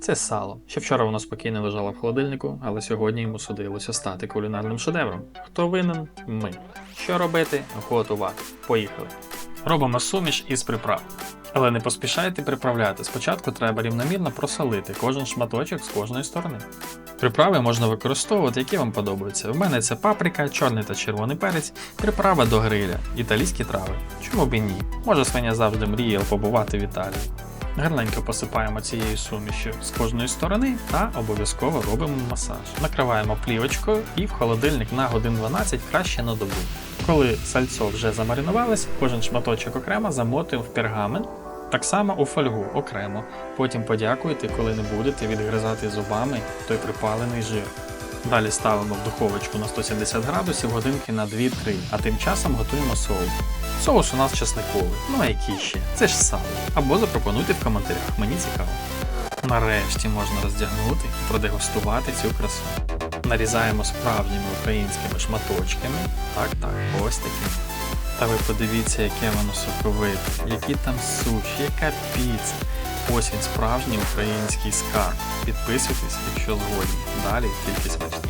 Це сало, що вчора воно спокійно лежало в холодильнику, але сьогодні йому судилося стати кулінарним шедевром. Хто винен? Ми. Що робити? Готувати. Поїхали. Робимо суміш із приправ. Але не поспішайте приправляти. Спочатку треба рівномірно просолити кожен шматочок з кожної сторони. Приправи можна використовувати, які вам подобаються. В мене це паприка, чорний та червоний перець, приправа до гриля, італійські трави. Чому б і ні? Може свиня завжди мріяла побувати в Італії. Гарненько посипаємо цією сумішю з кожної сторони та обов'язково робимо масаж. Накриваємо плівочкою і в холодильник на годин 12 краще на добу. Коли сальцо вже замаринувалось, кожен шматочок окремо замотуємо в пергамент, так само у фольгу окремо. Потім подякуйте, коли не будете відгризати зубами той припалений жир. Далі ставимо в духовочку на 170 градусів годинки на 2-3, а тим часом готуємо соус. Соус у нас чесниковий, ну а який ще? Це ж сало. Або запропонуйте в коментарях, мені цікаво. Нарешті можна роздягнути і продегустувати цю красу. Нарізаємо справжніми українськими шматочками. Так, так, ось такі. Та ви подивіться, яке воно соковите, які там суші, яка піца. Ось він справжній український скарб. Підписуйтесь, якщо згодні. Далі тільки смачніше.